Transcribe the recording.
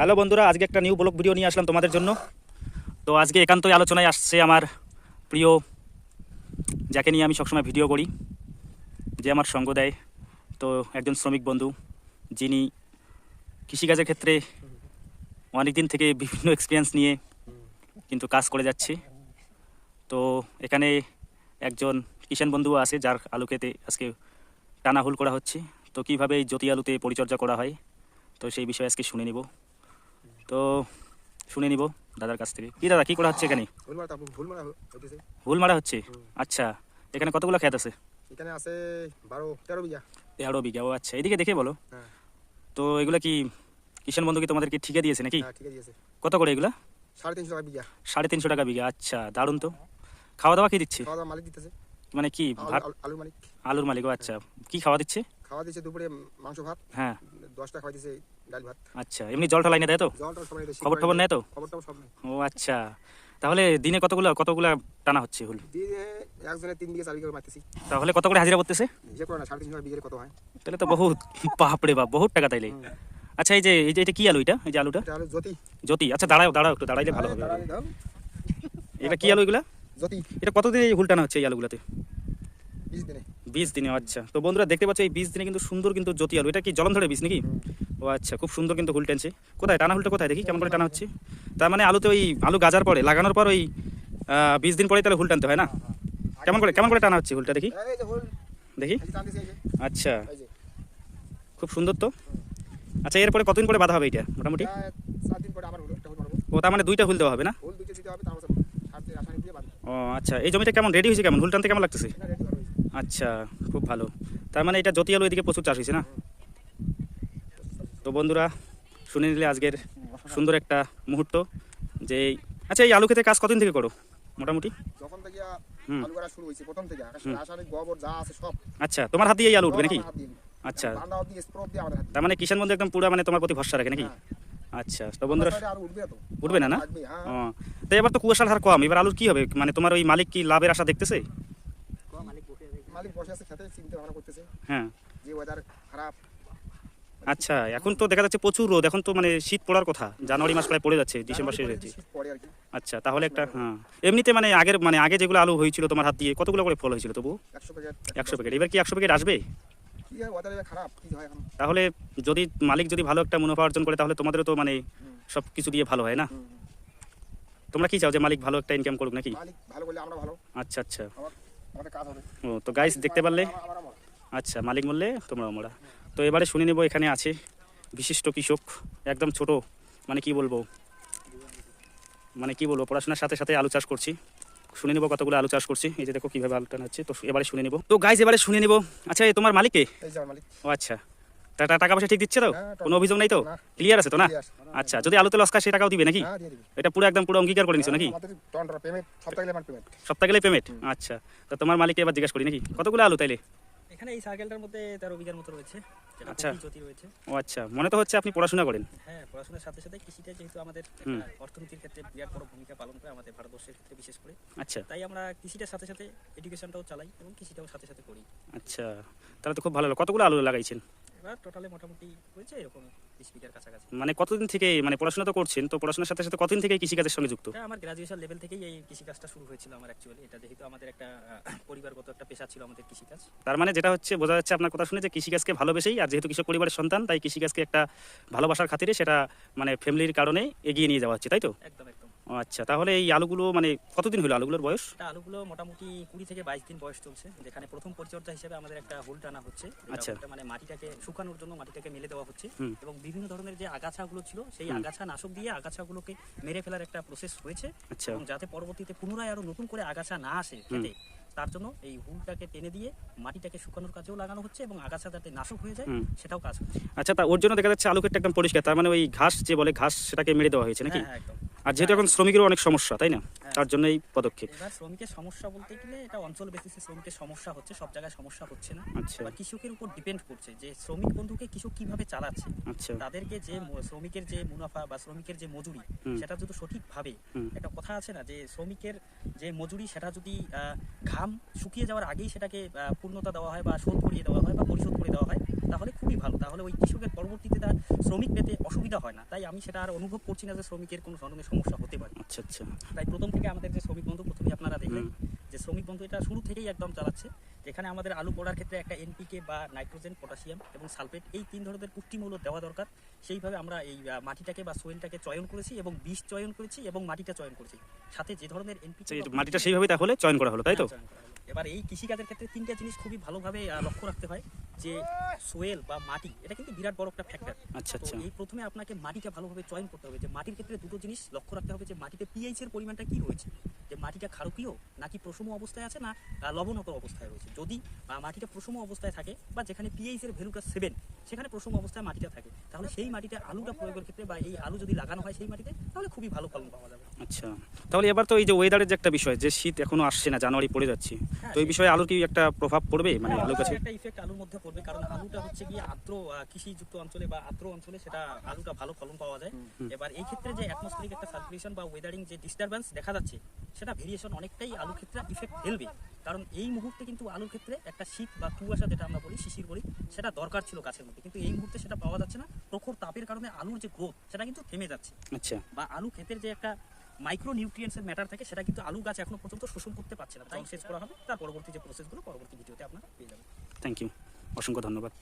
Hello বন্ধুরা, আজকে একটা নিউ ব্লগ ভিডিও নিয়ে আসলাম তোমাদের জন্য। তো আজকে একান্তই আলোচনায় আসছে আমার প্রিয়, যাকে নিয়ে আমি সবসময় ভিডিও করি, যে আমার সঙ্গ দেয়। তো একজন শ্রমিক বন্ধু, যিনি কৃষিকাজের ক্ষেত্রে অনেক দিন থেকে বিভিন্ন এক্সপিরিয়েন্স নিয়ে কিন্তু কাজ করে যাচ্ছে। তো এখানে একজন কিষাণ বন্ধু আছে, যার আলু খেতে আজকে টানা হুল করা হচ্ছে। তো কীভাবে এই জ্যোতি আলুতে পরিচর্যা করা হয়, তো সেই বিষয়ে আজকে শুনে নিব। তো শুনে নিব দাদার কাছ থেকে। কি দাদা কি করা হচ্ছে এখানে? ভুল মারা হচ্ছে? আচ্ছা এখানে কতগুলো খেত আছে? এখানে আছে বারো তেরো বিঘা। তেরো বিঘা ও আচ্ছা এদিকে দেখে বলো। হ্যাঁ। তো এগুলো কি কিষাণ বন্ধু কি তোমাদেরকে ঠিকে দিয়েছে নাকি? হ্যাঁ কত করে এগুলা? সাড়ে তিনশো টাকা বিঘা। সাড়ে তিনশো টাকা বিঘা আচ্ছা দারুণ তো। খাওয়া দাওয়া কি দিচ্ছে? খাওয়া দাওয়া মালিক দিতেছে। মানে কি আলুর মালিক। আলুর মালিক ও আচ্ছা। কি খাওয়া দিচ্ছে? খাওয়া দিচ্ছে দুপুরে মাংস ভাত। হ্যাঁ। দশটা ডাল ভাত। আচ্ছা এমনি জলটা লাইনে দেয় তো? জলটা সবাই খবর নেয় তো? খবর টবর সব নেই ও আচ্ছা তাহলে দিনে কতগুলো কতগুলো টানা হচ্ছে হুল? দিনে একজনে তিন বিঘা চার বিঘা মারতেছি। তাহলে কত করে হাজিরা করতেছে যে করে না সাড়ে তিনশো টাকা বিঘের কত হয়? তাহলে তো বহুত বাপরে বাপ বহুত টাকা তাইলে। আচ্ছা এই যে এই যে এটা কি আলু এটা? এই যে আলুটা? জ্যোতি। জ্যোতি আচ্ছা দাঁড়াও দাঁড়াও একটু দাঁড়াইলে ভালো হবে। এটা কি আলু এগুলা? জ্যোতি। এটা কতদিন এই হুল টানা হচ্ছে এই আলুগুলাতে? বিশ দিনে। আচ্ছা। তো বন্ধুরা দেখতে পাচ্ছ এই বিশ দিনে কিন্তু সুন্দর কিন্তু জ্যোতি আলু। এটা কি জলন্ধরে বীজ নাকি? ও আচ্ছা খুব সুন্দর কিন্তু হুল টানছে। কোথায়? টানা হুলটা কোথায়? দেখি কেমন করে টানা হচ্ছে। তার মানে আলুতে ওই আলু গাজার পরে লাগানোর পর ওই বিশ দিন পরে তাহলে হুল টানতে হয় না? কেমন করে কেমন করে টানা হচ্ছে হুলটা? দেখি। দেখি। আচ্ছা। খুব সুন্দর তো? আচ্ছা এরপরে কতদিন পরে বাঁধা হবে এটা মোটামুটি? ও তার মানে দুইটা হুল দেওয়া হবে না? ও আচ্ছা এই জমিটা কেমন? রেডি হয়েছে কেমন? হুল টানতে কেমন লাগতেছে? আচ্ছা খুব ভালো। তার মানে এটা জ্যোতি আলু এদিকে প্রচুর চাষ হয়েছে না? তো বন্ধুরা শুনে নিলে আজকের সুন্দর একটা মুহূর্ত যে আচ্ছা এই আলু খেতে কাজ কতদিন থেকে করো? মোটামুটি? যখন থেকে আলু করা শুরু হয়েছে প্রথম থেকে। রাসায়নিক গোবর যা আছে সব। আচ্ছা তোমার হাত দিয়ে এই আলু উঠবে নাকি। আচ্ছা। তার মানে কিষাণ বন্ধু একদম পুরো মানে তোমার প্রতি ভরসা রাখে নাকি? হ্যাঁ। আচ্ছা তো বন্ধুরা উঠবে না না? হ্যাঁ। তো এবার তো কুয়াশার হার কম এবার আলুর কি হবে? মানে তোমার ওই মালিক কি লাভের আশা দেখতেছে? মালিক বসে আছে খেতে চিন্তা ভাবনা করতেছে। হ্যাঁ। যে ওয়েদার খারাপ। আচ্ছা এখন তো দেখা যাচ্ছে প্রচুর রোদ এখন তো মানে শীত পড়ার কথা। জানুয়ারি মাস প্রায় পড়ে যাচ্ছে ডিসেম্বর শেষ কি। আচ্ছা তাহলে একটা হ্যাঁ। এমনিতে মানে আগের মানে আগে যেগুলো আলু হয়েছিল তোমার হাত দিয়ে কতগুলো করে ফল হয়েছিল তবু? একশো প্যাকেট এবার কি একশো প্যাকেট আসবে? তাহলে যদি মালিক যদি ভালো একটা মুনাফা অর্জন করে তাহলে তোমাদেরও তো মানে সব কিছু দিয়ে ভালো হয় না। তোমরা কি চাও যে মালিক ভালো একটা ইনকাম করুক নাকি? ভালো করলে আমরা ভালো। আচ্ছা আচ্ছা। হবে। ও তো গাইস দেখতে পারলে। আচ্ছা মালিক বললে তোমরা আমরা তো এবারে শুনে নেব এখানে আছে বিশিষ্ট কৃষক একদম ছোট মানে কি বলব? মানে কি বলব পড়াশোনার সাথে সাথে আলু চাষ করছি। শুনে নেব কতগুলো আলু চাষ করছি। এই যে দেখো কীভাবে আলু টানা হচ্ছে তো এবারে শুনে নেব। তো গাইজ এবারে শুনে নেব। আচ্ছা এই তোমার মালিককে মালিক। ও আচ্ছা। টাকা পয়সা ঠিক দিচ্ছে তো? হ্যাঁ, কোনো অভিযোগ নাই তো? ক্লিয়ার আছে তো না? আচ্ছা যদি আলুতে লস খায় সে টাকাও দিবে নাকি? হ্যাঁ এটা পুরো একদম পুরো অঙ্গীকার করে নিছো নাকি? আমাদের টন্ডার পেমেন্ট সপ্তাহে গেলে পেমেন্ট সপ্তাহ গেলে পেমেন্ট আচ্ছা তো তোমার মালিককে এবার জিজ্ঞাসা করি নাকি? কতগুলো আলু তাইলে? এখানে এই সার্কেলটার মধ্যে তেরো বিঘার মতো রয়েছে। আচ্ছা। রয়েছে। ও আচ্ছা মনে তো হচ্ছে আপনি পড়াশোনা করেন। হ্যাঁ পড়াশোনার সাথে সাথে কৃষিটা যেহেতু আমাদের অর্থনীতির ক্ষেত্রে বিরাট বড় ভূমিকা পালন করে আমাদের ভারতবর্ষের ক্ষেত্রে বিশেষ করে। আচ্ছা। তাই আমরা কৃষিটার সাথে সাথে এডুকেশনটাও চালাই এবং কৃষিটাও সাথে সাথে করি। আচ্ছা তাহলে তো খুব ভালো কতগুলো আলু লাগাইছেন? এবার টোটালে মোটামুটি হয়েছে এরকম বিশ বিঘার কাছাকাছি। মানে কতদিন থেকে মানে পড়াশোনা তো করছেন তো পড়াশোনার সাথে সাথে কতদিন থেকে কৃষিকাজের সঙ্গে যুক্ত? আমার গ্রাজুয়েশন লেভেল থেকেই এই কৃষিকাজটা শুরু হয়েছিল আমার অ্যাকচুয়ালি এটা যেহেতু আমাদের একটা পরিবারগত একটা পেশা ছিল আমাদের কৃষিকাজ। তার মানে যেটা হচ্ছে বোঝা যাচ্ছে আপনার কথা শুনে যে কৃষিকাজকে ভালোবেসেই আর যেহেতু কৃষক পরিবারের সন্তান তাই কৃষিকাজকে একটা ভালোবাসার খাতিরে সেটা মানে ফ্যামিলির কারণে এগিয়ে নিয়ে যাওয়া হচ্ছে তাই তো? একদম আচ্ছা তাহলে এই আলুগুলো মানে কতদিন হলো আলুগুলোর বয়স? আলুগুলো মোটামুটি কুড়ি থেকে বাইশ দিন বয়স চলছে যেখানে প্রথম পরিচর্যা হিসেবে আমাদের একটা হুল টানা হচ্ছে। আচ্ছা। মানে মাটিটাকে শুকানোর জন্য মাটিটাকে মেলে দেওয়া হচ্ছে। এবং বিভিন্ন ধরনের যে আগাছাগুলো ছিল সেই আগাছা নাশক দিয়ে আগাছাগুলোকে মেরে ফেলার একটা প্রসেস হয়েছে। আচ্ছা। এবং যাতে পরবর্তীতে পুনরায় আরও নতুন করে আগাছা না আসে খেতে তার জন্য এই হুলটাকে টেনে দিয়ে মাটিটাকে শুকানোর কাজেও লাগানো হচ্ছে এবং আগাছা যাতে নাশক হয়ে যায় সেটাও কাজ হচ্ছে। আচ্ছা তা ওর জন্য দেখা যাচ্ছে আলু ক্ষেতটা একদম পরিষ্কার তার মানে ওই ঘাস যে বলে ঘাস সেটাকে মেরে দেওয়া হয়েছে নাকি? হ্যাঁ হ্যাঁ, একদম। আর যেহেতু এখন শ্রমিকেরও অনেক সমস্যা তাই না? তার জন্য এই পদক্ষেপ। এবার শ্রমিকের সমস্যা বলতে গেলে এটা অঞ্চল বেসিসে শ্রমিকের সমস্যা হচ্ছে সব জায়গায় সমস্যা হচ্ছে না। আচ্ছা। কৃষকের উপর ডিপেন্ড করছে যে শ্রমিক বন্ধুকে কৃষক কীভাবে চালাচ্ছে। আচ্ছা। তাদেরকে যে শ্রমিকের যে মুনাফা বা শ্রমিকের যে মজুরি সেটা যদি সঠিকভাবে। একটা কথা আছে না যে শ্রমিকের যে মজুরি সেটা যদি ঘাম শুকিয়ে যাওয়ার আগেই সেটাকে পূর্ণতা দেওয়া হয় বা শোধ করিয়ে দেওয়া হয় বা পরিশোধ করে দেওয়া হয় তাহলে খুবই ভালো। তাহলে ওই কৃষকের পরবর্তীতে তার শ্রমিক পেতে অসুবিধা হয় না। তাই আমি সেটা আর অনুভব করছি না যে শ্রমিকের কোনো ধরনের সমস্যা হতে পারে। আচ্ছা আচ্ছা। তাই প্রথম থেকে আমাদের যে শ্রমিক বন্ধু প্রথমে আপনারা দেখলেন যে শ্রমিক বন্ধু এটা শুরু থেকেই একদম চালাচ্ছে। যেখানে আমাদের আলু পড়ার ক্ষেত্রে একটা এনপিকে বা নাইট্রোজেন পটাশিয়াম এবং সালফেট এই তিন ধরনের পুষ্টিমূল্য দেওয়া দরকার। সেইভাবে আমরা এই মাটিটাকে বা সোয়েলটাকে চয়ন করেছি এবং বীজ চয়ন করেছি এবং মাটিটা চয়ন করেছি। সাথে যে ধরনের এনপিকে আচ্ছা, মাটিটা সেইভাবে তাহলে চয়ন করা হলো তাই তো? এবার এই কৃষিকাজের ক্ষেত্রে তিনটা জিনিস খুবই ভালোভাবে লক্ষ্য রাখতে হয় যে সোয়েল বা মাটি এটা কিন্তু বিরাট বড় একটা ফ্যাক্টর আচ্ছা আচ্ছা। এই প্রথমে আপনাকে মাটিটা ভালোভাবে চয়ন করতে হবে। যে মাটির ক্ষেত্রে দুটো জিনিস লক্ষ্য রাখতে হবে যে মাটিতে পিএইচ এর পরিমাণটা কি রয়েছে। যে মাটিটা ক্ষারকীয় নাকি প্রসম অবস্থায় আছে না লবণত অবস্থায় রয়েছে। যদি মাটিটা প্রসম অবস্থায় থাকে বা যেখানে পিএইচ এর ভ্যালুটা সেভেন সেখানে প্রসম অবস্থায় মাটিটা থাকে তাহলে সেই মাটিতে আলুটা প্রয়োগের ক্ষেত্রে বা এই আলু যদি লাগানো হয় সেই মাটিতে তাহলে খুবই ভালো ফলন পাওয়া যাবে। আচ্ছা তাহলে এবার তো এই যে ওয়েদারের যে একটা বিষয় যে শীত এখনও আসছে না জানুয়ারি পড়ে যাচ্ছে তো এই বিষয়ে আলুর কি একটা প্রভাব পড়বে? মানে হ্যাঁ, আলুর কাছে একটা ইফেক্ট আলুর মধ্যে পড়বে কারণ আলুটা হচ্ছে গিয়ে আর্দ্র কৃষিযুক্ত অঞ্চলে বা আর্দ্র অঞ্চলে সেটা আলুটা ভালো ফলন পাওয়া যায়। এবার এই ক্ষেত্রে যে অ্যাটমসফিয়ারিক একটা সার্কুলেশন বা ওয়েদারিং যে ডিস্টারবেন্স দেখা যাচ্ছে সেটা ভেরিয়েশন অনেকটাই আলুর ক্ষেত্রে ইফেক্ট ফেলবে। কারণ এই মুহূর্তে কিন্তু আলুর ক্ষেত্রে একটা শীত বা কুয়াশা যেটা আমরা বলি শিশির বলি সেটা দরকার ছিল গাছের মধ্যে। কিন্তু এই মুহূর্তে সেটা পাওয়া যাচ্ছে না। প্রখর তাপের কারণে আলুর যে গ্রোথ সেটা কিন্তু থেমে যাচ্ছে। আচ্ছা। বা আলু ক্ষেতের যে একটা মাইক্রো নিউট্রিয়েন্টসের ম্যাটার থাকে সেটা কিন্তু আলু গাছ এখনও পর্যন্ত শোষণ করতে পারছে না। তাই শেষ করা হবে। তার পরবর্তী যে প্রসেসগুলো পরবর্তী ভিডিওতে আপনারা পেয়ে যাবেন। থ্যাংক ইউ অসংখ্য ধন্যবাদ।